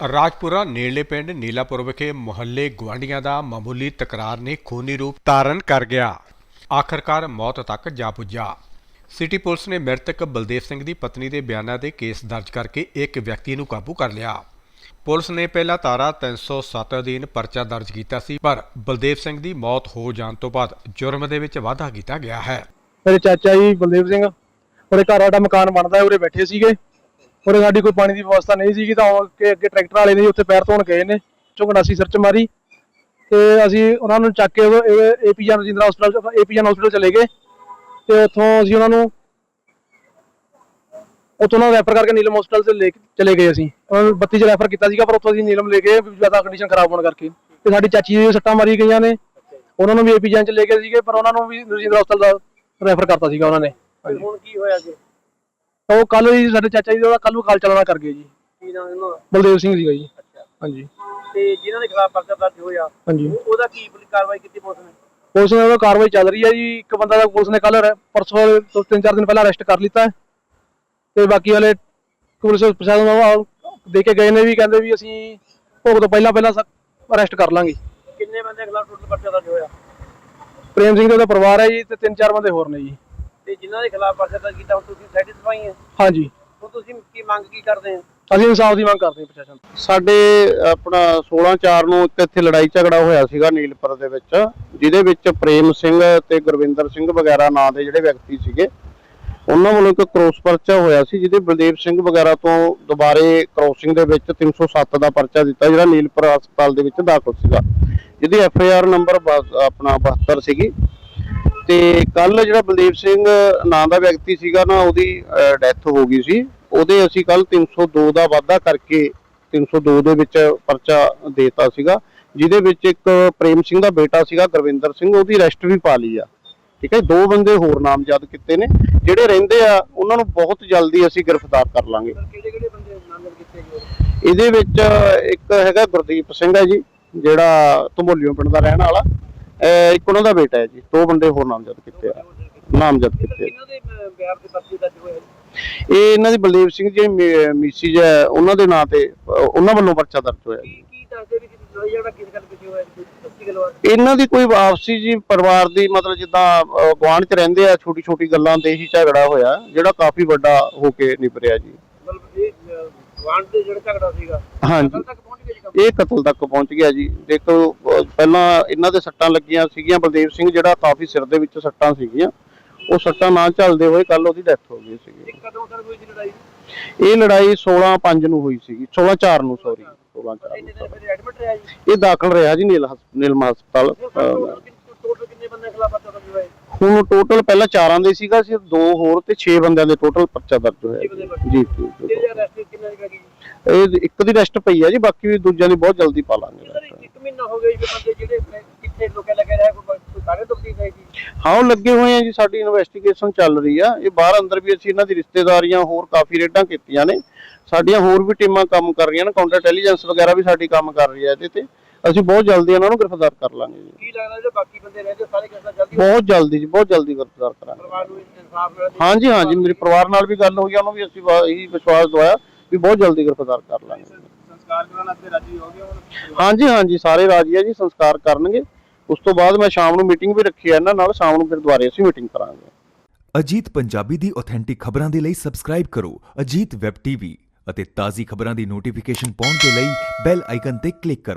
ਰਾਜਪੁਰਾ ਨੇੜਲੇ ਪਿੰਡ ਨੀਲਾਪੁਰ ਵਿਖੇ ਮੁਹੱਲੇ ਗੁਆਂਢੀਆਂ ਦਾ ਮਾਮੂਲੀ ਤਕਰਾਰ ਨੇ ਖੂਨੀ ਰੂਪ ਧਾਰਨ ਕਰ ਗਿਆ। ਆਖਰਕਾਰ ਮੌਤ ਤੱਕ ਜਾ ਪੁੱਜਾ। ਸਿਟੀ ਪੁਲਿਸ ਨੇ ਮ੍ਰਿਤਕ ਬਲਦੇਵ ਸਿੰਘ ਦੀ ਪਤਨੀ ਦੇ ਬਿਆਨਾਂ ਦੇ ਕੇਸ ਦਰਜ ਕਰਕੇ ਇੱਕ ਵਿਅਕਤੀ ਨੂੰ ਕਾਬੂ ਕਰ ਲਿਆ। ਪੁਲਿਸ ਨੇ ਪਹਿਲਾਂ ਤਾਰਾ 307 ਅਧੀਨ ਪਰਚਾ ਦਰਜ ਕੀਤਾ ਸੀ, ਪਰ ਬਲਦੇਵ ਸਿੰਘ ਦੀ ਮੌਤ ਹੋ ਜਾਣ ਤੋਂ ਬਾਅਦ ਜੁਰਮ ਦੇ ਵਿੱਚ ਵਾਧਾ ਕੀਤਾ ਗਿਆ ਹੈ। ਮੇਰੇ ਚਾਚਾ ਜੀ ਬਲਦੇਵ ਸਿੰਘ, ਉਹਦੇ ਘਰ ਸਾਡਾ ਮਕਾਨ ਬਣਦਾ ਹੈ, ਉਰੇ ਬੈਠੇ ਸੀਗੇ। ਉਰੇ ਸਾਡੀ ਕੋਈ ਪਾਣੀ ਦੀ ਵਿਵਸਥਾ ਨਹੀਂ ਸੀਗੀ ਤਾਂ ਉਹ ਅੱਗੇ ਅੱਗੇ ਟਰੈਕਟਰ ਵਾਲੇ ਨੇ ਜੀ ਉੱਥੇ ਪੈਰ ਧੋਣ ਗਏ ਨੇ ਝੁੰਗਣਾਸੀ ਸਰਚ ਮਾਰੀ। ਤੇ ਅਸੀਂ ਉਹਨਾਂ ਨੂੰ ਚੱਕ ਕੇ ਏਪੀਜਨ ਰਜਿੰਦਰਾ ਹਸਪਤਾਲ ਏਪੀਜਨ ਹਸਪਤਾਲ ਚਲੇ ਗਏ। ਤੇ ਉੱਥੋਂ ਅਸੀਂ ਉਹਨਾਂ ਨੂੰ ਉੱਥੋਂ ਉਹਨਾਂ ਰੈਫਰ ਕਰਕੇ ਨੀਲਮ ਹਸਪਤਾਲ ਤੇ ਲੈ ਕੇ ਚਲੇ ਗਏ ਅਸੀਂ। ਉਹਨਾਂ ਨੂੰ 32 ਚ ਰੈਫਰ ਕੀਤਾ ਸੀਗਾ, ਪਰ ਉੱਥੋਂ ਅਸੀਂ ਨੀਲਮ ਲੈ ਗਏ ਜ਼ਿਆਦਾ ਕੰਡੀਸ਼ਨ ਖਰਾਬ ਹੋਣ ਕਰਕੇ। ਤੇ ਸਾਡੀ ਚਾਚੀ ਜੀ ਸੱਟਾਂ ਮਾਰੀ ਗਈਆਂ ਨੇ। ਉਹਨਾਂ ਨੂੰ ਵੀ ਏਪੀਜਨ ਚ ਲੈ ਗਏ ਸੀਗੇ, ਪਰ ਉਹਨਾਂ ਨੂੰ ਵੀ ਰਜਿੰਦਰਾ ਹਸਪਤਾਲ ਦਾ ਰੈਫਰ ਕਰਤਾ ਸੀਗਾ ਉਹਨਾਂ ਨੇ। ਹੁਣ ਕੀ ਹੋਇਆ ਜੀ? ਉਹ ਕੱਲ ਜੀ ਸਾਡੇ ਚਾਚਾ ਜੀ ਦਾ ਕੱਲ ਨੂੰ ਕਾਲ ਚਲਾਣਾ ਕਰ ਗਏ ਜੀ। ਕੀ ਨਾਮ ਇਹਨਾਂ ਦਾ? ਬਲਦੇਵ ਸਿੰਘ ਸੀਗਾ ਜੀ। ਅੱਛਾ। ਹਾਂਜੀ। ਤੇ ਜਿਨ੍ਹਾਂ ਦੇ ਖਿਲਾਫ ਪਰਚਾ ਦਰਜ ਹੋਇਆ ਹਾਂਜੀ। ਉਹ- ਉਹਦਾ ਕੀ ਪੁਲਿਸ ਕਾਰਵਾਈ ਕੀਤੀ ਪੁਲਿਸ ਨੇ? ਪੁਲਿਸ ਨੇ ਉਹ ਕਾਰਵਾਈ ਚੱਲ ਰਹੀ ਹੈ ਜੀ। ਇੱਕ ਬੰਦਾ ਦਾ ਪੁਲਿਸ ਨੇ ਕੱਲ ਪਰਸੋਂ ਤੋਂ ਤਿੰਨ ਚਾਰ ਦਿਨ ਪਹਿਲਾਂ ਅਰੈਸਟ ਕਰ ਲਿੱਤਾ। ਹੈ ਤੇ ਬਾਕੀ ਵਾਲੇ ਪੁਲਿਸ ਪ੍ਰਸ਼ਾਸਨ ਨੂੰ ਦੇ ਕੇ ਗਏ ਨੇ ਵੀ ਕਹਿੰਦੇ ਵੀ ਅਸੀਂ ਭੋਗ ਤੋਂ ਪਹਿਲਾਂ ਪਹਿਲਾਂ ਅਰੈਸਟ ਕਰ ਲਾਂਗੇ। ਕਿੰਨੇ ਬੰਦੇ ਖਿਲਾਫ ਟੋਟਲ ਪਰਚਾ ਦਰਜ ਹੋਇਆ? ਪ੍ਰੇਮ ਸਿੰਘ ਦਾ ਉਹਦਾ ਪਰਿਵਾਰ ਹੈ ਜੀ ਤੇ ਤਿੰਨ ਚਾਰ ਬੰਦੇ ਹੋਰ ਨੇ ਜੀ। ਤੇ ਜਿਨ੍ਹਾਂ ਦੇ ਖਿਲਾਫ ਪਰਚਾ ਦਰਜ ਕੀਤਾ ਹੁਣ ਤੁਸੀਂ ਸੈਟੀਸਫਾਈ ਹੈ। ਹਾਂਜੀ। ਹੁਣ ਤੁਸੀਂ ਕੀ ਮੰਗ ਕੀ ਕਰਦੇ ਆ ਅਸੀਂ ਇਨਸਾਫ ਦੀ ਮੰਗ ਕਰਦੇ ਹਾਂ ਪ੍ਰਸ਼ਾਸਨ ਸਾਡੇ ਆਪਣਾ 16 4 ਨੂੰ ਇੱਕ ਇੱਥੇ ਲੜਾਈ ਝਗੜਾ ਹੋਇਆ ਸੀਗਾ ਨੀਲਪੁਰ ਦੇ ਵਿੱਚ ਜਿਹਦੇ ਵਿੱਚ ਪ੍ਰੇਮ ਸਿੰਘ ਤੇ ਗੁਰਵਿੰਦਰ ਸਿੰਘ ਵਗੈਰਾ ਨਾਂ ਦੇ ਜਿਹੜੇ ਵਿਅਕਤੀ ਸੀਗੇ ਉਹਨਾਂ ਵੱਲੋਂ ਇੱਕ ਕ੍ਰੋਸ ਪਰਚਾ ਹੋਇਆ ਸੀ ਜਿਹਦੇ ਬਲਦੇਵ ਸਿੰਘ ਵਗੈਰਾ ਤੋਂ ਦੁਬਾਰੇ ਕ੍ਰੋਸਿੰਗ ਦੇ ਵਿੱਚ 307 ਦਾ ਪਰਚਾ ਦਿੱਤਾ ਜਿਹੜਾ ਨੀਲਪੁਰ ਹਸਪਤਾਲ ਦੇ ਵਿੱਚ ਦਾਖਲ ਸੀਗਾ। ਜਿਹਦੀ ਐਫ ਆਈ ਆਰ ਨੰਬਰ ਆਪਣਾ 72 ਸੀਗੀ। ਤੇ ਕੱਲ ਜਿਹੜਾ ਬਲਦੇਵ ਸਿੰਘ ਨਾਂ ਦਾ ਵਿਅਕਤੀ ਸੀਗਾ ਨਾ ਉਹਦੀ ਡੈਥ ਹੋ ਗਈ ਸੀ। ਉਹਦੇ ਅਸੀਂ ਕੱਲ 302 ਦਾ ਵਾਅਦਾ ਕਰਕੇ 302 ਦੇ ਵਿੱਚ ਪਰਚਾ ਦੇਤਾ ਸੀਗਾ ਜਿਹਦੇ ਵਿੱਚ ਇੱਕ ਪ੍ਰੇਮ ਸਿੰਘ ਦਾ ਬੇਟਾ ਸੀਗਾ ਗੁਰਵਿੰਦਰ ਸਿੰਘ ਉਹਦੀ ਅਰੈਸਟ ਵੀ ਪਾ ਲਈ ਆ। ਠੀਕ ਹੈ ਦੋ ਬੰਦੇ ਹੋਰ ਨਾਮਜ਼ਦ ਕੀਤੇ ਨੇ ਜਿਹੜੇ ਰਹਿੰਦੇ ਆ ਉਹਨਾਂ ਨੂੰ ਬਹੁਤ ਜਲਦੀ ਅਸੀਂ ਗ੍ਰਿਫਤਾਰ ਕਰ ਲਾਂਗੇ। ਇਹਦੇ ਵਿੱਚ ਇੱਕ ਹੈਗਾ ਗੁਰਦੀਪ ਸਿੰਘ ਹੈ ਜੀ ਜਿਹੜਾ ਧਮੋਲੀਓ ਪਿੰਡ ਦਾ ਰਹਿਣ ਵਾਲਾ। ਇੱਕ ਉਹਨਾਂ ਦਾ ਬੇਟਾ ਹੈ ਜੀ ਦੋ ਬੰਦੇ ਹੋਰ ਨਾਮਜ਼ਦ ਕੀਤੇ ਆ ਨਾਮਜ਼ਦ ਕੀਤੇ ਆ। ਇਹਨਾਂ ਦੇ ਬਿਆਨ ਦੇ ਪਰਚੇ ਦਰਜ ਹੋਏ ਇਹ ਇਹਨਾਂ ਦੀ ਬਲਦੇਵ ਸਿੰਘ ਜੀ ਮਿਸੀਜ ਹੈ ਉਹਨਾਂ ਦੇ ਨਾਂ ਤੇ ਉਹਨਾਂ ਵੱਲੋਂ ਪਰਚਾ ਦਰਜ ਹੋਇਆ ਜੀ। ਕੀ ਕੀ ਦੱਸਦੇ ਵੀ ਕਿ ਲੜਾਈ ਝਗੜਾ ਕਿਸ ਗੱਲ ਪਿੱਛੇ ਹੋਇਆ ਜੀ ਸੱਚੀ ਗੱਲ ਇਹਨਾਂ ਦੀ ਕੋਈ ਆਪਸੀ ਜੀ ਪਰਿਵਾਰ ਦੀ ਮਤਲਬ ਜਿੱਦਾਂ ਅਹ, ਗੁਆਂਢ ਚ ਰਹਿੰਦੇ ਆ ਛੋਟੀ ਛੋਟੀ ਗੱਲਾਂ ਤੇ ਹੀ ਝਗੜਾ ਹੋਇਆ ਜਿਹੜਾ ਕਾਫੀ ਵੱਡਾ ਹੋ ਕੇ ਨਿਪਰਿਆ ਜੀ। ਮਤਲਬ ਇਹ ਗੁਆਂਢ ਦੇ ਜਿਹੜਾ ਝਗੜਾ ਸੀਗਾ ਹਾਂਜੀ। ਕਦ ਤੱਕ ਇਹ ਕਤਲ ਤੱਕ ਪਹੁੰਚ ਗਿਆ ਜੀ। ਦੇਖੋ ਪਹਿਲਾਂ ਇਹਨਾਂ ਦੇ ਸੱਟਾਂ ਲੱਗੀਆਂ ਸੀਗੀਆਂ। ਬਲਦੇਵ ਸਿੰਘ ਜਿਹੜਾ ਕਾਫੀ ਸਿਰ ਦੇ ਵਿੱਚ ਸੱਟਾਂ ਸੀਗੀਆਂ। ਉਹ ਸੱਟਾਂ ਨਾ ਚੱਲਦੇ ਹੋਏ ਕੱਲ ਉਹਦੀ ਡੈਥ ਹੋ ਗਈ ਸੀਗੀ। ਇਹ ਕਦੋਂ ਸਰ ਹੋਈ ਸੀ ਲੜਾਈ? ਇਹ ਲੜਾਈ 16 5 ਨੂੰ ਹੋਈ ਸੀਗੀ। 16 4 ਨੂੰ ਸੌਰੀ 16 4 ਇੰਨੇ ਨੂੰ ਦਿਨ ਫਿਰ ਐਡਮਿਟ ਰਿਹਾ ਜੀ? ਇਹ ਦਾਖਲ ਰਿਹਾ ਜੀ ਨੀਲ ਹਸਪਤਾਲ ਟੋਟਲ ਕਿੰਨੇ ਬੰਦੇ ਖਿਲਾਫ ਪਰਚਾ ਦਰਜ ਹੋਇਆ? ਹੁਣ ਟੋਟਲ ਪਹਿਲਾਂ ਚਾਰਾਂ ਦੇ ਸੀਗਾ ਸਿਰਫ ਦੋ ਹੋਰ ਤੇ 6 ਬੰਦਿਆਂ ਦੇ ਟੋਟਲ ਪਰਚਾ ਦਰਜ ਹੋਇਆ। ਜੀ ਇਹ ਇੱਕ ਦੀ ਰੈਸਟ ਪਈ ਆ ਜੀ ਬਾਕੀ ਵੀ ਦੂਜਿਆਂ ਦੀ ਬਹੁਤ ਜਲਦੀ ਪਾ ਲਾਂਗੇ। ਇੱਕ ਮਹੀਨਾ ਹੋ ਗਿਆ ਜੀ ਬੰਦੇ ਜਿਹੜੇ ਕਿੱਥੇ ਲੋਕੇ ਲੱਗੇ ਰਹੇ ਕੋਈ ਕੋਈ ਕਾਗਜ਼ ਦੁਖਦੀ ਨਹੀਂ ਜੀ। ਹਾਂ ਉਹ ਲੱਗੇ ਹੋਏ ਆ ਜੀ ਸਾਡੀ ਇਨਵੈਸਟੀਗੇਸ਼ਨ ਚੱਲ ਰਹੀ ਆ। ਇਹ ਬਾਹਰ ਅੰਦਰ ਵੀ ਅਸੀਂ ਇਹਨਾਂ ਦੀ ਰਿਸ਼ਤੇਦਾਰੀਆਂ ਹੋਰ ਕਾਫੀ ਰੇਡਾਂ ਕੀਤੀਆਂ ਨੇ। ਸਾਡੀਆਂ ਹੋਰ ਵੀ ਟੀਮਾਂ ਕੰਮ ਕਰ ਰਹੀਆਂ ਨੇ ਕਾਊਂਟਰ ਇੰਟੈਲੀਜੈਂਸ ਵਗੈਰਾ ਵੀ ਸਾਡੀ ਕੰਮ ਕਰ ਰਹੀ ਹੈ ਇਹਦੇ ਤੇ। ਅਸੀਂ ਬਹੁਤ ਜਲਦੀ ਇਹਨਾਂ ਨੂੰ ਗ੍ਰਿਫਤਾਰ ਕਰ ਲਾਂਗੇ ਜੀ। ਕੀ ਲੱਗਦਾ ਜਿਹੜੇ ਬਾਕੀ ਬੰਦੇ ਰਹਿੰਦੇ ਸਾਰੇ ਕਿਸਾ ਜਲਦੀ ਬਹੁਤ ਜਲਦੀ ਜੀ ਬਹੁਤ ਜਲਦੀ ਗ੍ਰਿਫਤਾਰ ਕਰਾਂਗੇ। ਪਰਿਵਾਰ ਨੂੰ ਇਨਸਾਫ ਮਿਲੇ ਹਾਂਜੀ ਹਾਂਜੀ ਮੇਰੇ ਪਰਿਵਾਰ ਨਾਲ ਵੀ ਗੱਲ ਹੋਈ ਆ ਉਹਨੂੰ ਵੀ ਅਸੀਂ ਵਾ- ਇਹੀ ਵਿਸ਼ਵਾਸ ਦਵਾਇਆ ਵੀ ਬਹੁਤ ਜਲਦੀ ਗ੍ਰਿਫਤਾਰ ਕਰ ਲਾਂਗੇ। ਸੰਸਕਾਰ ਕਰਾਉਣ ਤੇ ਰਾਜੀ ਹੋ ਗਏ ਹੁਣ ਹਾਂਜੀ ਹਾਂਜੀ ਸਾਰੇ ਰਾਜੀ ਆ ਜੀ ਸੰਸਕਾਰ ਕਰਨਗੇ। ਉਸ ਤੋਂ ਬਾਅਦ ਮੈਂ ਸ਼ਾਮ ਨੂੰ ਮੀਟਿੰਗ ਵੀ ਰੱਖੀ ਆ ਇਹਨਾਂ ਨਾਲ ਸ਼ਾਮ ਨੂੰ ਫਿਰ ਦੁਬਾਰੇ ਅਸੀਂ ਮੀਟਿੰਗ ਕਰਾਂਗੇ। ਅਜੀਤ ਪੰਜਾਬੀ ਦੀ ਆਥੈਂਟਿਕ ਖਬਰਾਂ ਦੇ ਲਈ ਸਬਸਕ੍ਰਾਈਬ ਕਰੋ ਅਜੀਤ ਵੈਬ ਟੀਵੀ ਅਤੇ ਤਾਜ਼ੀ ਖਬਰਾਂ ਦੀ ਨੋਟੀਫਿਕੇਸ਼ਨ ਪਾਉਣ ਦੇ ਲਈ ਬੈਲ ਆਈਕਨ ਤੇ ਕਲਿੱਕ ਕਰੋ।